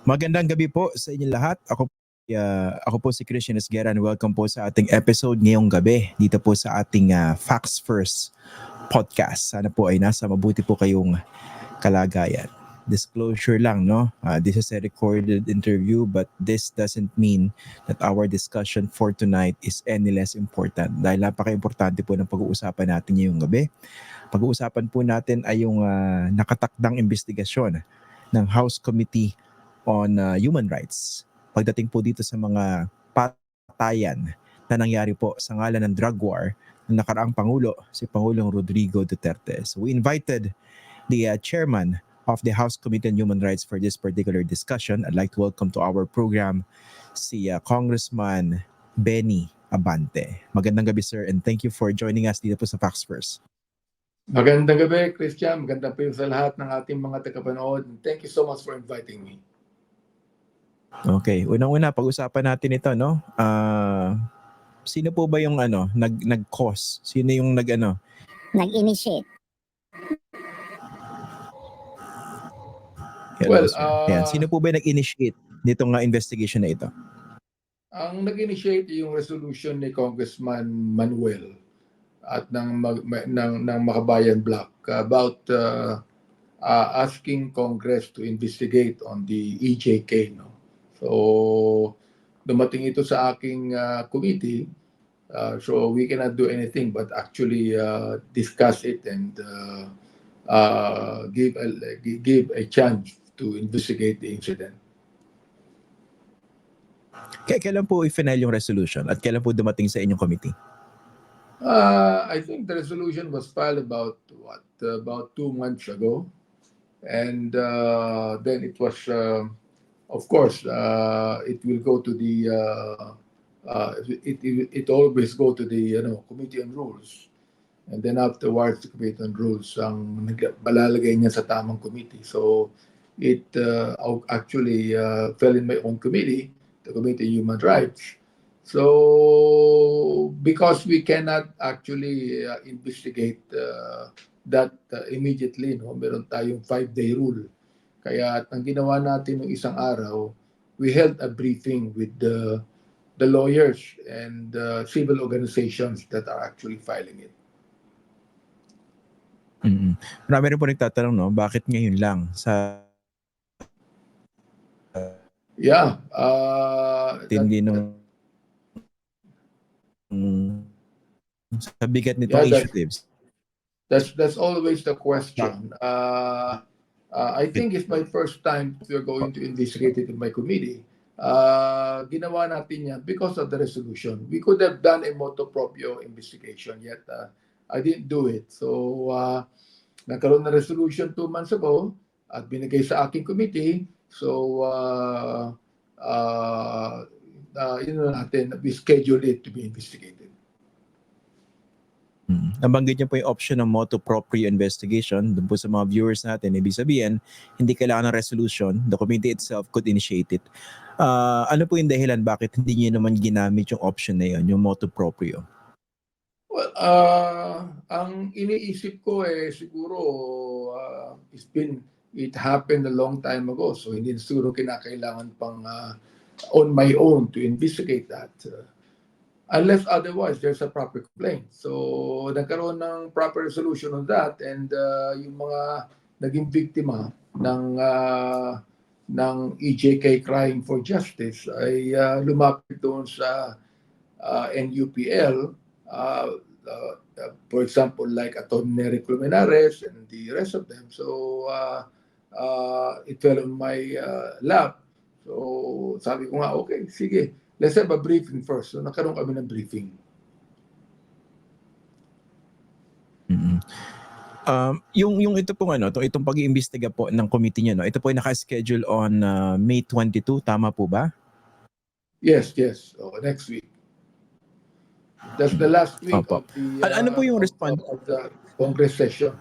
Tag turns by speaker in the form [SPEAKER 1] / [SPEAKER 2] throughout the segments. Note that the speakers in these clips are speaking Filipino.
[SPEAKER 1] Magandang gabi po sa inyo lahat. Ako uh, ako po si Christian Esguera and welcome po sa ating episode ngayong gabi dito po sa ating uh, Facts First podcast. Sana po ay nasa mabuti po kayong kalagayan. Disclosure lang, no? Uh, this is a recorded interview but this doesn't mean that our discussion for tonight is any less important dahil napaka-importante po ng pag-uusapan natin ngayong gabi. Pag-uusapan po natin ay yung uh, nakatakdang investigasyon ng House Committee on uh, Human Rights pagdating po dito sa mga patayan na nangyari po sa ngalan ng drug war ng nakaraang Pangulo, si Pangulong Rodrigo Duterte. So we invited the uh, chairman of the House Committee on Human Rights for this particular discussion. I'd like to welcome to our program si uh, Congressman Benny Abante. Magandang gabi sir and thank you for joining us dito po sa Facts First.
[SPEAKER 2] Magandang gabi, Christian. Magandang po sa lahat ng ating mga tagapanood. Thank you so much for inviting me.
[SPEAKER 1] Okay, unang-una pag-usapan natin ito, no? Ah, sino po ba yung ano, nag nag-cause? Sino yung nag ano?
[SPEAKER 3] nag-initiate.
[SPEAKER 1] Hello,
[SPEAKER 2] Well,
[SPEAKER 1] sir.
[SPEAKER 2] ah,
[SPEAKER 1] Ayan, sino po ba yung nag-initiate nitong uh, investigation na ito?
[SPEAKER 2] Ang nag-initiate yung resolution ni Congressman Manuel at ng, mag, ma- ng, ng Makabayan Block about uh, uh, asking Congress to investigate on the EJK. No? So, dumating ito sa aking uh, committee. Uh, so, we cannot do anything but actually uh, discuss it and uh, uh, give, a, give a chance to investigate the incident.
[SPEAKER 1] Kaya kailan po i-final yung resolution at kailan po dumating sa inyong committee?
[SPEAKER 2] Uh, I think the resolution was filed about what about two months ago, and uh, then it was, uh, of course, uh, it will go to the. Uh, uh, it, it it always go to the you know committee on rules, and then afterwards the committee on rules ang balalagay niya sa tamang committee. So it uh, actually uh, fell in my own committee, the committee on human rights. So, because we cannot actually uh, investigate uh, that uh, immediately, no? meron tayong five-day rule. Kaya ang ginawa natin ng isang araw, we held a briefing with the, the lawyers and uh, civil organizations that are actually filing it.
[SPEAKER 1] mm Marami rin po nagtatanong, no? Bakit ngayon lang sa
[SPEAKER 2] Yeah. Uh,
[SPEAKER 1] tindi nung mm, sa bigat nitong
[SPEAKER 2] Yeah, that-
[SPEAKER 1] initiatives?
[SPEAKER 2] That's that's always the question. Uh, uh, I think it's my first time we're going to investigate it in my committee. Uh, ginawa natin yan because of the resolution. We could have done a motu proprio investigation yet uh, I didn't do it. So uh, nagkaroon ng resolution two months ago at binigay sa aking committee. So uh, uh, uh, yun na natin, we schedule it to be investigated.
[SPEAKER 1] Nabanggit niyo po yung option ng motu proprio investigation. Doon po sa mga viewers natin, ibig sabihin, hindi kailangan ng resolution. The committee itself could initiate it. Ah, ano po yung dahilan bakit hindi niyo naman ginamit yung option na yun, yung motu proprio?
[SPEAKER 2] Well, uh, ang iniisip ko eh siguro uh, it's been it happened a long time ago so hindi na siguro kinakailangan pang uh, on my own to investigate that. Uh, unless otherwise there's a proper complaint. So nagkaroon ng proper resolution on that and uh, yung mga naging biktima ng uh, ng EJK Crying for Justice ay uh, lumapit doon sa uh, NUPL uh, uh, for example, like Atty. Nery Colmenares and the rest of them. So, uh, uh, it fell on my uh, lap. So, sabi ko nga, okay, sige, let's have a briefing first. So, nagkaroon kami ng briefing.
[SPEAKER 1] mm Um, yung yung ito pong ano, to, itong pag-iimbestiga po ng committee niyo no. Ito po ay naka-schedule on uh, May 22, tama po ba?
[SPEAKER 2] Yes, yes. So, next week. That's the last week
[SPEAKER 1] Opo.
[SPEAKER 2] of the,
[SPEAKER 1] Ano- ano po yung
[SPEAKER 2] of-
[SPEAKER 1] response?
[SPEAKER 2] of the Congress session.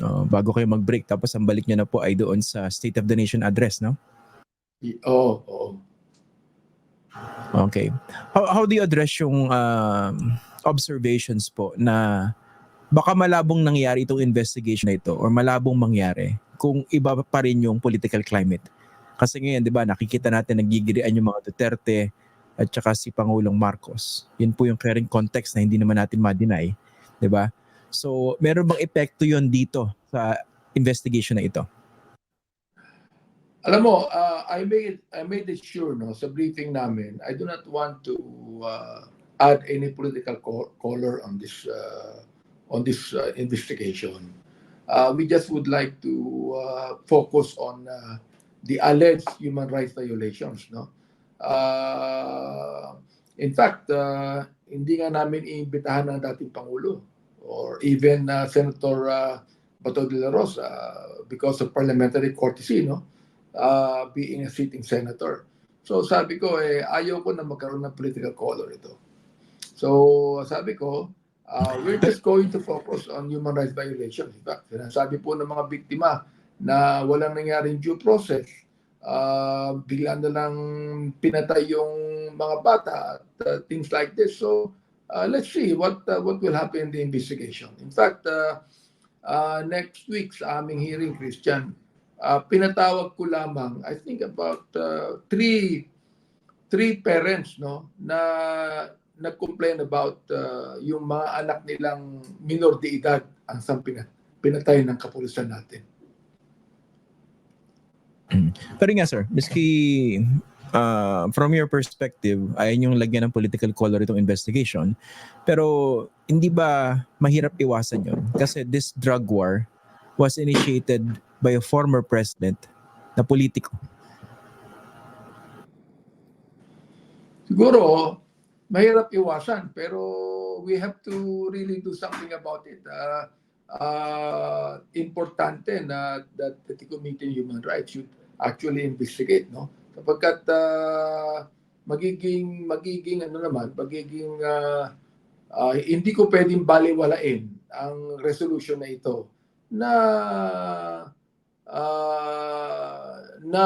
[SPEAKER 1] Oh, bago kayo mag-break tapos ang balik niyo na po ay doon sa State of the Nation address, no?
[SPEAKER 2] Oo, oo.
[SPEAKER 1] Okay. How, how do you address yung um, observations po na baka malabong nangyari itong investigation na ito or malabong mangyari kung iba pa rin yung political climate. Kasi ngayon, di ba, nakikita natin nagigirian yung mga Duterte at saka si Pangulong Marcos. Yun po yung current context na hindi naman natin ma-deny. Di ba? So, meron bang epekto yon dito sa investigation na ito?
[SPEAKER 2] Alam mo, uh, I made I made it sure no sa briefing namin. I do not want to uh, add any political co- color on this uh, on this uh, investigation. Uh, we just would like to uh, focus on uh, the alleged human rights violations, no? Uh, in fact, uh, hindi nga namin iimbitahan ng dating pangulo or even uh, Senator uh, Bato de la Rosa uh, because of parliamentary courtesy, no? Uh, being a sitting senator. So sabi ko, eh, ayaw ko na magkaroon ng political color ito. So sabi ko, uh, we're just going to focus on human rights violations. In fact, sinasabi po ng mga biktima na walang nangyaring due process, uh, bigla na lang pinatay yung mga bata at uh, things like this. So uh, let's see what uh, what will happen in the investigation. In fact, uh, uh, next week sa aming hearing, Christian, uh, pinatawag ko lamang I think about uh, three three parents no na nag-complain about uh, yung mga anak nilang minor de edad ang sang pina- pinatay ng kapulisan natin.
[SPEAKER 1] Pero nga sir, miski uh, from your perspective, ayaw yung lagyan ng political color itong investigation. Pero hindi ba mahirap iwasan yon Kasi this drug war was initiated by a former president na politiko.
[SPEAKER 2] Siguro, mahirap iwasan pero we have to really do something about it. Uh, uh, importante na that the Committee on Human Rights should actually investigate, no? Kapagkat uh, magiging magiging ano naman, magiging uh, uh, hindi ko pwedeng baliwalain ang resolution na ito na uh, na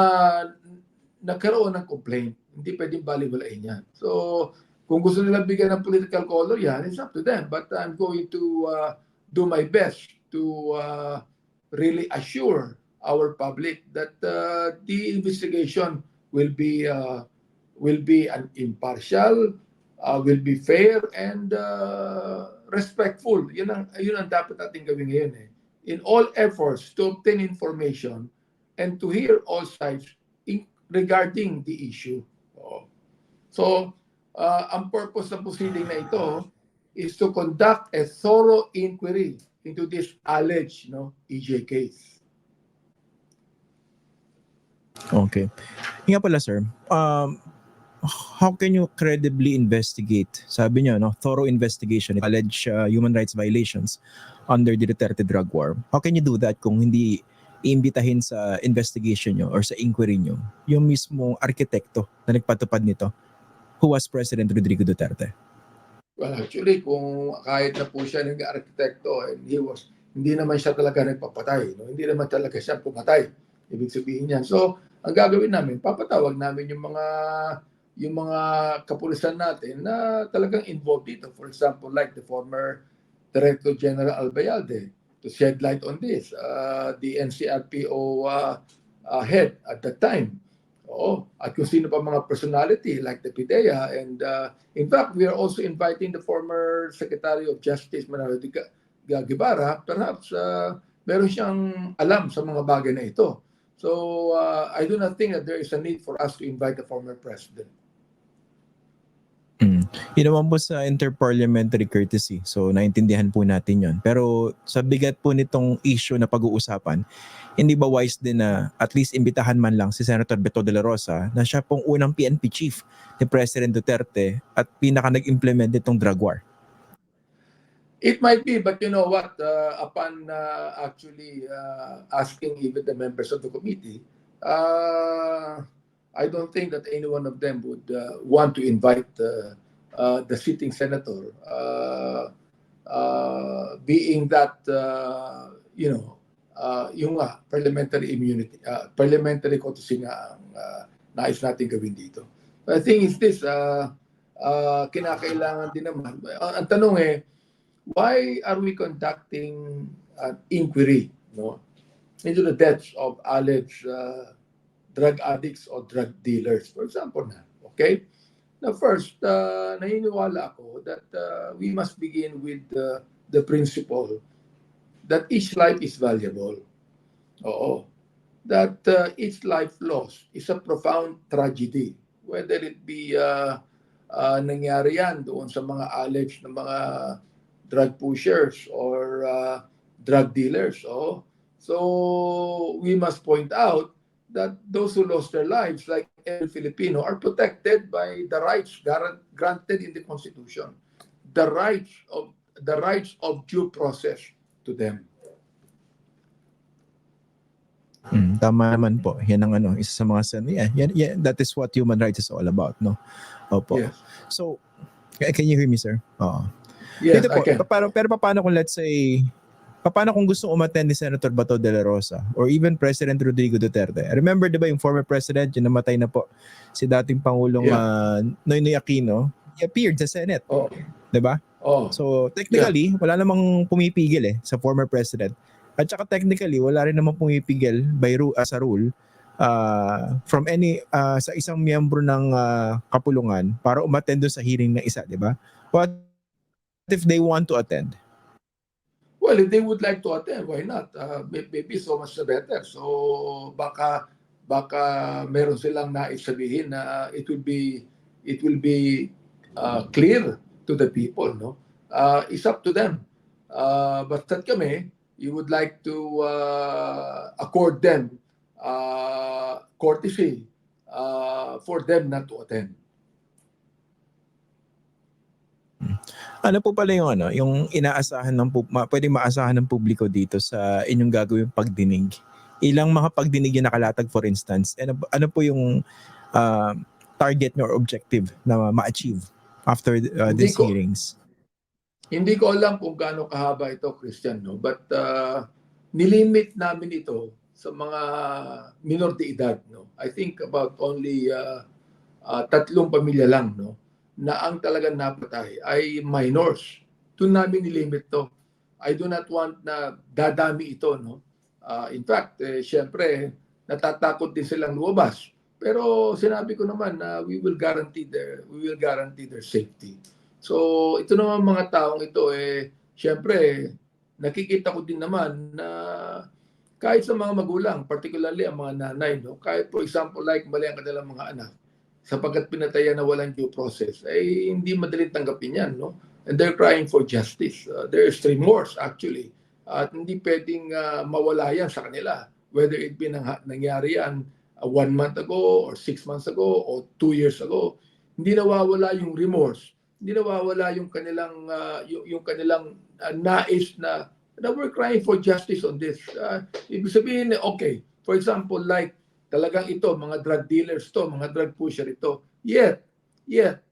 [SPEAKER 2] nagkaroon ng complaint. Hindi pwedeng baliwalain yan. So, kung gusto nila bigyan ng political color yan, it's up to them. But I'm going to uh, do my best to uh, really assure our public that uh, the investigation will be uh, will be an impartial, uh, will be fair and uh, respectful. Yun ang yun ang dapat natin gawin ngayon eh. In all efforts to obtain information and to hear all sides in, regarding the issue. So, uh, ang purpose ng proceeding na ito is to conduct a thorough inquiry into this alleged no, EJ case.
[SPEAKER 1] Okay. Nga pala sir, um, how can you credibly investigate? Sabi niyo, no, thorough investigation, alleged uh, human rights violations under the Duterte drug war. How can you do that kung hindi iimbitahin sa investigation nyo or sa inquiry nyo yung mismong arkitekto na nagpatupad nito who was President Rodrigo Duterte?
[SPEAKER 2] Well, actually, kung kahit na po siya nag-arkitekto and he was, hindi naman siya talaga nagpapatay. No? Hindi naman talaga siya pumatay. Ibig sabihin niyan. So, ang gagawin namin, papatawag namin yung mga yung mga kapulisan natin na talagang involved dito. For example, like the former Director General Albayalde to shed light on this. Uh, the NCRPO uh, uh, head at that time. Oo. At kung sino pa mga personality like the PIDEA. And uh, in fact, we are also inviting the former Secretary of Justice, de Guevara. Perhaps uh, meron siyang alam sa mga bagay na ito. So uh, I do not think that there is a need for us to invite the former president.
[SPEAKER 1] Yun po sa interparliamentary courtesy. So, naintindihan po natin yon. Pero sa bigat po nitong issue na pag-uusapan, hindi ba wise din na at least imbitahan man lang si Senator Beto de la Rosa na siya pong unang PNP chief ni President Duterte at pinaka nag-implement nitong drug war?
[SPEAKER 2] It might be, but you know what? Uh, upon uh, actually uh, asking even the members of the committee, uh, I don't think that any one of them would uh, want to invite uh, uh, the sitting senator, uh, uh, being that uh, you know uh, yung nga parliamentary immunity, uh, parliamentary courtesy nga ang uh, nais natin gawin dito. I think is this, uh, uh, kinakailangan din naman. Ang, ang tanong eh, why are we conducting an inquiry? No, into the deaths of alleged uh, drug addicts or drug dealers, for example na. Okay? Now first, uh, naniniwala ako that uh, we must begin with uh, the principle that each life is valuable. Oo. That uh, each life lost is a profound tragedy. Whether it be uh, uh, nangyari yan doon sa mga alleged na mga drug pushers or uh, drug dealers. Oh. So we must point out that those who lost their lives, like every Filipino, are protected by the rights granted in the Constitution, the rights of the rights of due process to them.
[SPEAKER 1] Mm, tama naman po. Yan ang ano, isa sa mga san. Yeah, yan, yeah, that is what human rights is all about, no? Opo.
[SPEAKER 2] Yes,
[SPEAKER 1] So, can you hear me, sir? Oo.
[SPEAKER 2] yes,
[SPEAKER 1] Dito
[SPEAKER 2] I
[SPEAKER 1] po,
[SPEAKER 2] can.
[SPEAKER 1] pa- paano, pero paano kung let's say, paano kung gusto umattend ni Senator Bato de la Rosa or even President Rodrigo Duterte? Remember, di ba, yung former president, yung namatay na po, si dating Pangulong
[SPEAKER 2] Yeah.
[SPEAKER 1] ah, Noynoy Aquino, he appeared sa Senate,
[SPEAKER 2] Oh,
[SPEAKER 1] di ba?
[SPEAKER 2] oh,
[SPEAKER 1] So, technically, wala namang pumipigil eh sa former president. At saka technically, wala rin namang pumipigil by ru- as a rule uh, from any uh, sa isang miyembro ng uh, kapulungan para umattend sa hearing ng isa, di ba? What if they want to attend?
[SPEAKER 2] Well, if they would like to attend, why not? Uh, may- maybe so much the better. So baka baka meron silang nais sabihin na it will be it will be uh, clear to the people, no? Uh, it's up to them. Uh, basta't kami, you would like to uh, accord them uh, courtesy uh, for them not to attend.
[SPEAKER 1] Ano po pala yung ano, yung inaasahan ng ma- pwedeng maasahan ng publiko dito sa inyong gagawing pagdinig? Ilang mga pagdinig yung nakalatag for instance? Ano, ano po yung uh, target or objective na ma-achieve after uh,
[SPEAKER 2] Hindi
[SPEAKER 1] these
[SPEAKER 2] ko-
[SPEAKER 1] hearings?
[SPEAKER 2] Hindi ko alam kung gaano kahaba ito, Christian, no? But uh, nilimit namin ito sa mga minor de edad, no? I think about only uh, uh, tatlong pamilya lang, no? Na ang talagang napatay ay minors. Doon namin nilimit to. I do not want na dadami ito, no? Uh, in fact, eh, syempre, natatakot din silang lumabas. Pero sinabi ko naman na we will guarantee their we will guarantee their safety. So, ito naman mga taong ito, eh, syempre, nakikita ko din naman na kahit sa mga magulang, particularly ang mga nanay, no? kahit for example, like mali ang kanilang mga anak, sapagkat pinatayan na walang due process, ay hindi madaling tanggapin yan. No? And they're crying for justice. Uh, there is remorse, actually. At hindi pwedeng uh, mawala yan sa kanila. Whether it be nang, nangyari yan uh, one month ago, or six months ago, or two years ago, hindi nawawala yung remorse hindi nawawala yung kanilang uh, yung, yung kanilang uh, nais na na we're crying for justice on this. Uh, ibig sabihin, okay, for example, like talagang ito, mga drug dealers to, mga drug pusher ito, yet, yet,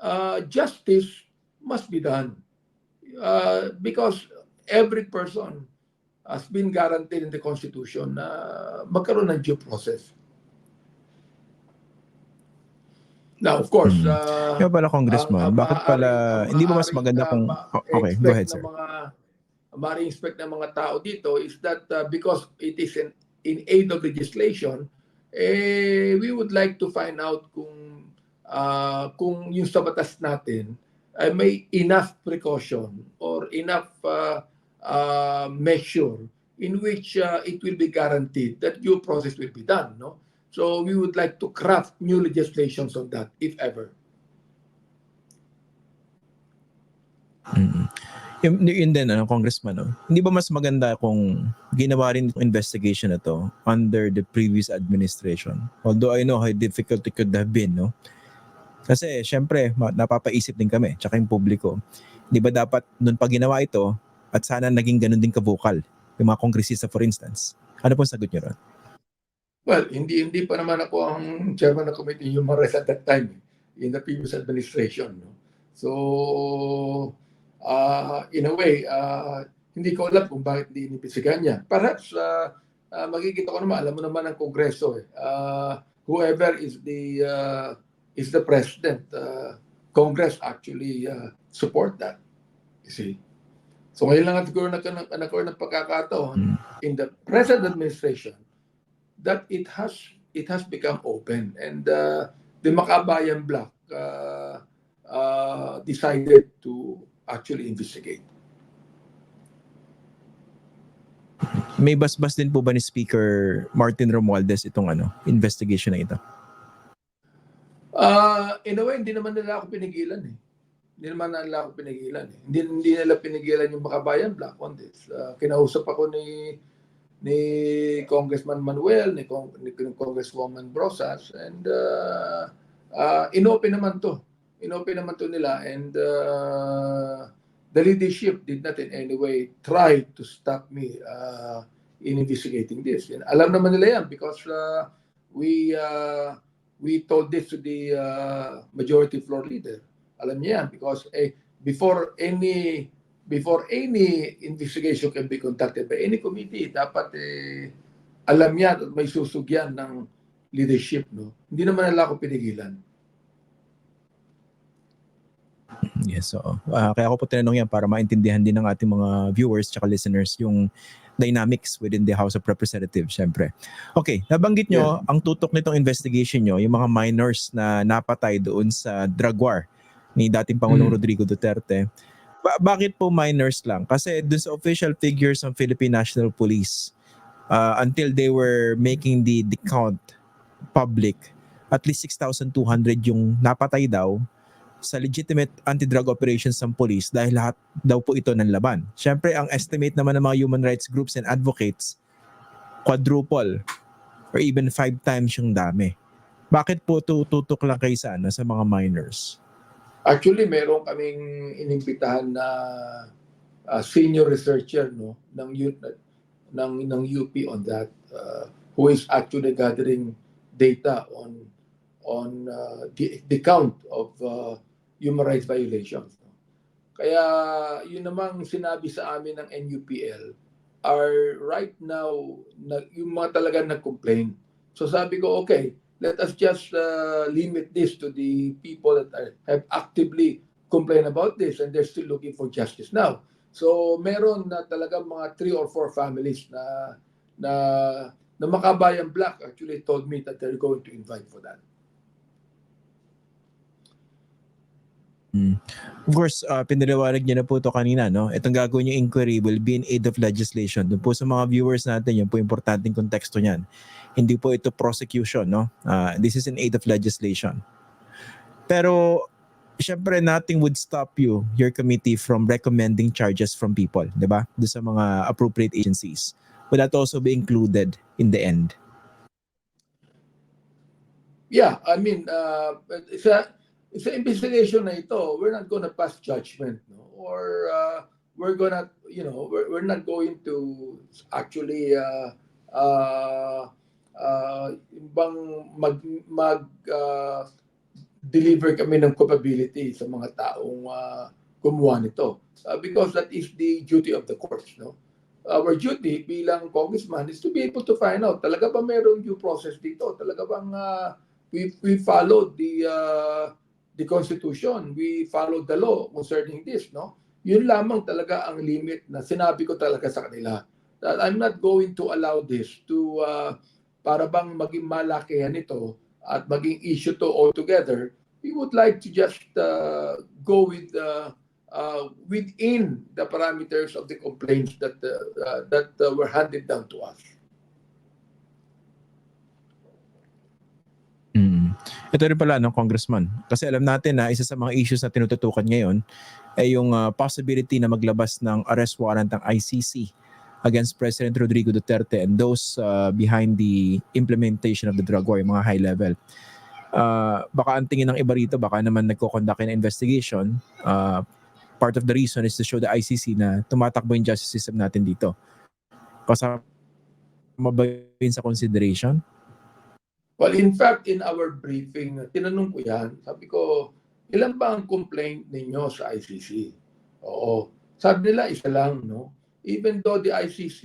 [SPEAKER 2] uh, justice must be done. Uh, because every person has been guaranteed in the Constitution na magkaroon ng due process. Now, of course,
[SPEAKER 1] Hmm.
[SPEAKER 2] uh,
[SPEAKER 1] Kaya pala congressman,
[SPEAKER 2] ang
[SPEAKER 1] bakit pala, hindi ba mas maganda
[SPEAKER 2] uh,
[SPEAKER 1] kung,
[SPEAKER 2] ma-
[SPEAKER 1] oh, okay, go ahead sir.
[SPEAKER 2] Mga, maaaring expect ng mga tao dito is that uh, because it is in, in aid of legislation, eh, we would like to find out kung uh, kung yung sa batas natin ay may enough precaution or enough uh, uh, measure in which uh, it will be guaranteed that due process will be done, no? So we would like to craft new legislations on that, if ever.
[SPEAKER 1] Mm. Yun, yun din, ano, congressman, no? hindi ba mas maganda kung ginawa rin itong investigation na to under the previous administration? Although I know how difficult it could have been, no? Kasi, syempre, napapaisip din kami, tsaka yung publiko. Di ba dapat, nun pa ginawa ito, at sana naging ganun din ka-vocal, yung mga kongresista for instance. Ano po ang sagot niyo ron?
[SPEAKER 2] Well, hindi hindi pa naman ako ang chairman ng Committee Human Rights at that time eh, in the previous administration. No? So, uh, in a way, uh, hindi ko alam kung bakit hindi inipisigan niya. Perhaps, uh, uh, makikita ko naman, alam mo naman ang Kongreso, eh. uh, whoever is the uh, is the president, uh, Congress actually uh, support that. You see? So ngayon lang siguro nagkaroon nagkaroon ng pagkakataon
[SPEAKER 1] Mm.
[SPEAKER 2] in the present administration that it has it has become open and uh, the Makabayan bloc uh, uh, decided to actually investigate.
[SPEAKER 1] May basbas din po ba ni Speaker Martin Romualdez itong ano, investigation na ito?
[SPEAKER 2] Uh, in a way, hindi naman nila ako pinigilan eh. Hindi naman nila ako pinigilan eh. Hindi, hindi nila pinigilan yung Makabayan Black on this. Uh, kinausap ako ni ni Congressman Manuel, ni, Cong, ni Congresswoman Brosas, and uh, uh, inopen naman to. Inopen naman to nila, and uh, the leadership did not in any way try to stop me uh, in investigating this. And alam naman nila yan because uh, we uh, we told this to the uh, majority floor leader. Alam niya yan because eh, before any before any investigation can be conducted by any committee, dapat eh, alam niya at may susugyan ng leadership. No? Hindi naman nila ako pinigilan.
[SPEAKER 1] Yes, so kaya ako po tinanong yan para maintindihan din ng ating mga viewers at listeners yung dynamics within the House of Representatives, syempre. Okay, nabanggit nyo, ang tutok nitong investigation nyo, yung mga minors na napatay doon sa drug war ni dating Pangulong
[SPEAKER 2] Mm.
[SPEAKER 1] Rodrigo Duterte. Ba- bakit po minors lang? Kasi dun sa official figures ng Philippine National Police, uh, until they were making the, the count public, at least 6,200 yung napatay daw sa legitimate anti-drug operations ng police dahil lahat daw po ito ng laban. Siyempre, ang estimate naman ng mga human rights groups and advocates, quadruple or even five times yung dami. Bakit po tututok lang kayo sa, ano, sa mga minors?
[SPEAKER 2] Actually, meron kaming inimbitahan na uh, senior researcher no ng ng ng UP on that uh, who is actually gathering data on on uh, the, the count of uh, human rights violations. Kaya yun namang sinabi sa amin ng NUPL are right now na, yung mga talaga nag-complain. So sabi ko, okay, let us just uh, limit this to the people that are, have actively complained about this and they're still looking for justice now. So meron na talaga mga three or four families na na na Makabayan Black actually told me that they're going to invite for that.
[SPEAKER 1] Of course, uh, pinaliwanag niyo na po ito kanina, no? Itong gagawin yung inquiry will be in aid of legislation. Doon po sa mga viewers natin, yun po importanteng konteksto niyan. Hindi po ito prosecution, no? Uh, this is in aid of legislation. Pero, syempre, nothing would stop you, your committee, from recommending charges from people, di ba? Doon sa mga appropriate agencies. Would that also be included in the end?
[SPEAKER 2] Yeah, I mean, uh, sa sa investigation na ito, we're not to pass judgment, no? Or uh, we're gonna, you know, we're, we're not going to actually uh, uh, uh, bang mag mag uh, deliver kami ng culpability sa mga taong uh, gumawa nito. Uh, because that is the duty of the courts, no? Our duty bilang congressman is to be able to find out talaga ba mayroong due process dito? Talaga bang uh, we we followed the uh, the constitution, we followed the law concerning this, no? Yun lamang talaga ang limit na sinabi ko talaga sa kanila. That I'm not going to allow this to uh, para bang maging malakihan ito at maging issue to altogether. We would like to just uh, go with uh, uh, within the parameters of the complaints that uh, uh, that uh, were handed down to us.
[SPEAKER 1] Mm. Ito rin pala, no, Congressman. Kasi alam natin na isa sa mga issues na tinututukan ngayon ay yung uh, possibility na maglabas ng arrest warrant ng ICC against President Rodrigo Duterte and those uh, behind the implementation of the drug war, yung mga high level. Uh, baka ang tingin ng iba rito, baka naman nagko-conduct ng investigation. Uh, part of the reason is to show the ICC na tumatakbo yung justice system natin dito. Kasama ba yun sa consideration?
[SPEAKER 2] Well, in fact, in our briefing, tinanong ko yan, sabi ko, ilan ba ang complaint ninyo sa ICC? Oo. Sabi nila, isa lang, no? Even though the ICC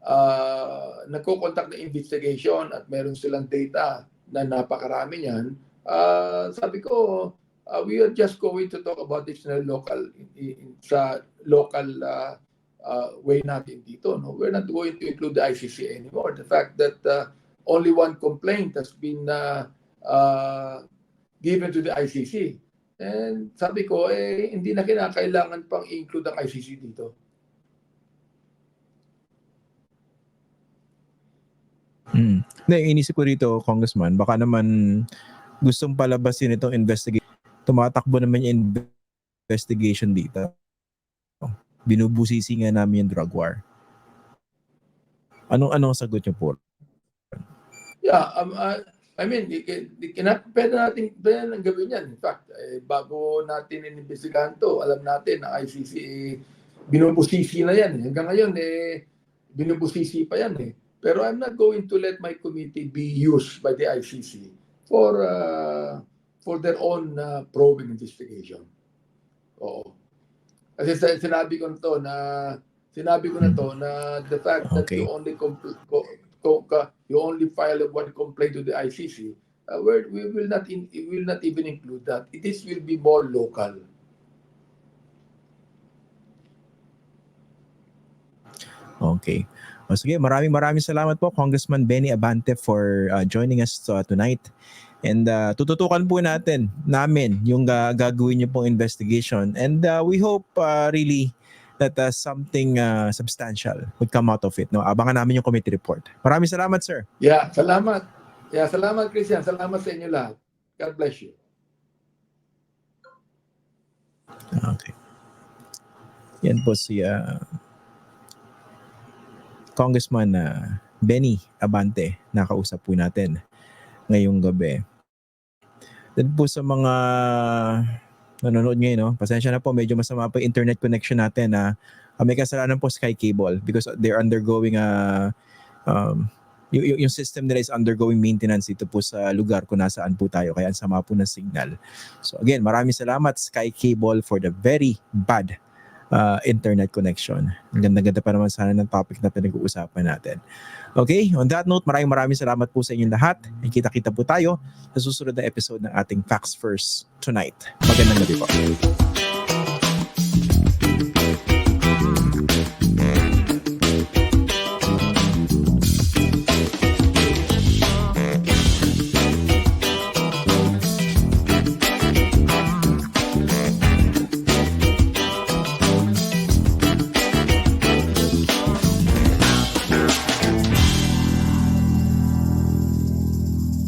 [SPEAKER 2] uh, nagko-conduct na investigation at meron silang data na napakarami niyan, uh, sabi ko, uh, we are just going to talk about this na local in, in, sa local uh, uh, way natin dito. No? We're not going to include the ICC anymore. The fact that uh, only one complaint has been uh, uh, given to the ICC. And sabi ko, eh, hindi na kinakailangan pang i-include ang ICC dito.
[SPEAKER 1] Mm. Hindi, inisip ko rito, Congressman, baka naman gustong palabasin itong investigation. Tumatakbo naman yung investigation dito. Binubusisi nga namin yung drug war. Anong anong sagot niyo po?
[SPEAKER 2] Yeah, um, uh, I mean, i- i- i- kina, pwede natin pwede nang gawin yan. In fact, eh, bago natin inimbestigahan to, alam natin na ICC eh, binubusisi na yan. eh. Hanggang ngayon, eh, binubusisi pa yan. Eh. Pero I'm not going to let my committee be used by the ICC for uh, for their own uh, probing investigation. Oo. Kasi sinabi ko na to na sinabi ko na to na the fact that
[SPEAKER 1] Okay.
[SPEAKER 2] you only compl- co- co- ka- you only file one complaint to the ICC, uh, we will not in, will not even include that. It is will be more local.
[SPEAKER 1] Okay. O sige, maraming maraming salamat po Congressman Benny Abante for uh, joining us uh, tonight. And uh, tututukan po natin namin yung uh, gagawin niyo pong investigation. And uh, we hope uh, really that uh, something uh, substantial would come out of it. No? Abangan namin yung committee report. Maraming salamat, sir.
[SPEAKER 2] Yeah, salamat. Yeah, salamat Christian. Salamat sa inyo lahat. God bless you.
[SPEAKER 1] Okay. Yan po si uh, Congressman uh, Benny Abante. Nakausap po natin ngayong gabi. Then po sa mga nanonood ngayon, no? pasensya na po, medyo masama po internet connection natin na uh, may kasalanan po Sky Cable because they're undergoing a um, y- y- yung system nila is undergoing maintenance dito po sa lugar kung nasaan po tayo kaya ang sama po ng signal. So again, maraming salamat Sky Cable for the very bad uh, internet connection. Ang ganda-ganda pa naman sana ng topic na pinag-uusapan natin. Okay, on that note, maraming maraming salamat po sa inyong lahat. Kita-kita po tayo sa susunod na episode ng ating Facts First tonight. Magandang gabi po.